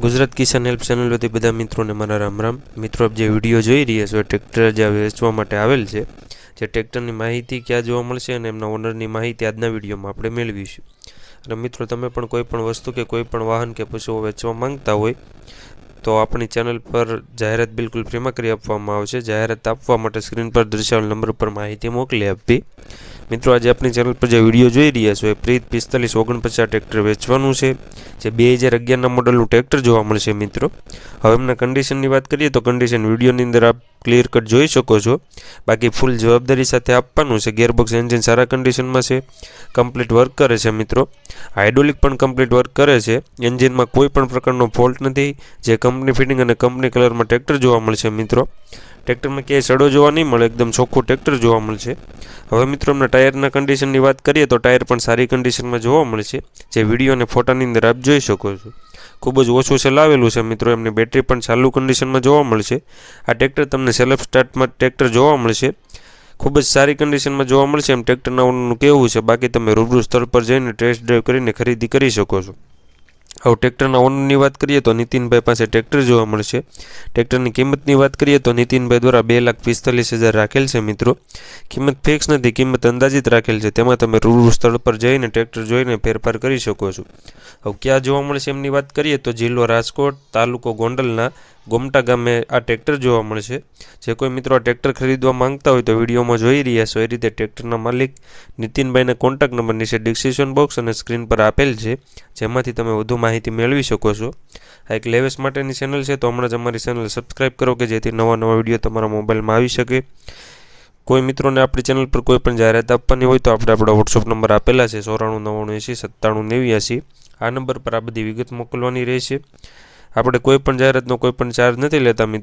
ગુજરાત કિસાન help channel વતી બધા મિત્રોને મારા રામ રામ. મિત્રો, આપ જે વીડિયો જોઈ રહ્યા છો, એ ટ્રેક્ટર જે વેચવા માટે આવેલ છે, જે ટ્રેક્ટરની માહિતી ક્યાં જોવા મળશે અને એમના ઓનરની માહિતી આજના વિડીયોમાં આપણે મેળવીશું. અને મિત્રો, તમે પણ કોઈ પણ વસ્તુ કે કોઈ પણ વાહન કે પશુઓ વેચવા માંગતા હોય, તો આપણી ચેનલ પર જાહેરાત બિલકુલ ફ્રીમાં કરી આપવામાં આવશે. જાહેરાત આપવા માટે સ્ક્રીન પર દર્શાવેલ નંબર પર માહિતી મોકલી આપવી. મિત્રો, આજે આપણી ચેનલ પર જે વીડિયો જોઈ રહ્યા છો, એ પ્રીત પિસ્તાલીસ ઓગણપચાસ ટ્રેક્ટર વેચવાનું છે, જે બે હજાર અગિયારના મોડલનું ટ્રેક્ટર જોવા મળશે મિત્રો. હવે એમના કન્ડિશનની વાત કરીએ તો કન્ડિશન વિડીયોની અંદર આપ ક્લિયર કટ જોઈ શકો છો. બાકી ફૂલ જવાબદારી સાથે આપવાનું છે. ગેરબોક્સ એન્જિન સારા કન્ડિશનમાં છે. કમ્પ્લીટ વર્ક કરે છે મિત્રો. હાઇડ્રોલિક પણ કમ્પ્લીટ વર્ક કરે છે. એન્જિનમાં કોઈ પણ પ્રકારનો ફોલ્ટ નથી. જે કંપની ફિટિંગ અને કંપની કલરમાં ટ્રેક્ટર જોવા મળશે મિત્રો. ટ્રેક્ટરમાં ક્યાંય સડો જોવા નહીં મળે. એકદમ ચોખ્ખું ટ્રેક્ટર જોવા મળશે. હવે મિત્રો અમને ટાયરના કન્ડિશનની વાત કરીએ તો ટાયર પણ સારી કન્ડિશનમાં જોવા મળશે. જે વીડિયો અને ફોટાની અંદર આપ જોઈ શકો છો. ખૂબ જ ઓછું ચલાવેલું છે મિત્રો. એમની બેટરી પણ ચાલુ કન્ડિશનમાં જોવા મળશે. આ ટ્રેક્ટર તમને સેલ્ફ સ્ટાર્ટમાં ટ્રેક્ટર જોવા મળશે. ખૂબ જ સારી કન્ડિશનમાં જોવા મળશે એમ ટ્રેક્ટરના ઓનરનું કહેવું છે. બાકી તમે રૂબરૂ સ્થળ પર જઈને ટેસ્ટ ડ્રાઈવ કરીને ખરીદી કરી શકો છો. હવે ટ્રેક્ટરના ઓનરની વાત કરીએ તો નીતિનભાઈ પાસે ટ્રેક્ટર જોવા મળશે. ટ્રેક્ટરની કિંમતની વાત કરીએ તો નીતિનભાઈ દ્વારા બે લાખ પિસ્તાલીસ હજાર રાખેલ છે મિત્રો. કિંમત ફિક્સ નથી, કિંમત અંદાજિત રાખેલ છે. તેમાં તમે રૂબરૂ સ્થળ પર જઈને ટ્રેક્ટર જોઈને ફેરફાર કરી શકો છો. હવે ક્યાં જોવા મળશે એમની વાત કરીએ તો જિલ્લો રાજકોટ તાલુકો ગોંડલના ગોમટા ગામે આ ટ્રેક્ટર જોવા મળશે જે કોઈ મિત્રો આ ટ્રેક્ટર ખરીદવા માંગતા હોય તો વિડીયોમાં જોઈ રહ્યા છો. એ રીતે ટ્રેક્ટરના માલિક નીતિનભાઈના કોન્ટેક્ટ નંબર નીચે ડિસ્ક્રિપ્શન બોક્સ અને સ્ક્રીન પર આપેલ છે. જેમાંથી તમે વધુ માહિતી મેળવી શકો છો. આ એક લેવેસ માટેની ચેનલ છે. તો હમણાં જ અમારી ચેનલ સબસ્ક્રાઈબ કરો કે જેથી નવા નવા વીડિયો તમારા મોબાઈલમાં આવી શકે. કોઈ મિત્રોને આપણી ચેનલ પર કોઈ પણ જાહેરાત આપવાની હોય તો આપણે આપણા વોટ્સઅપ નંબર આપેલા છે. ચોરાણું, નવ્વાણું એંસી સત્તાણું, નેવ્યાસી. આ નંબર પર આ બધી વિગત મોકલવાની રહેશે. આપણે કોઈ પણ જાહેરાતનો કોઈ પણ ચાર્જ નથી લેતા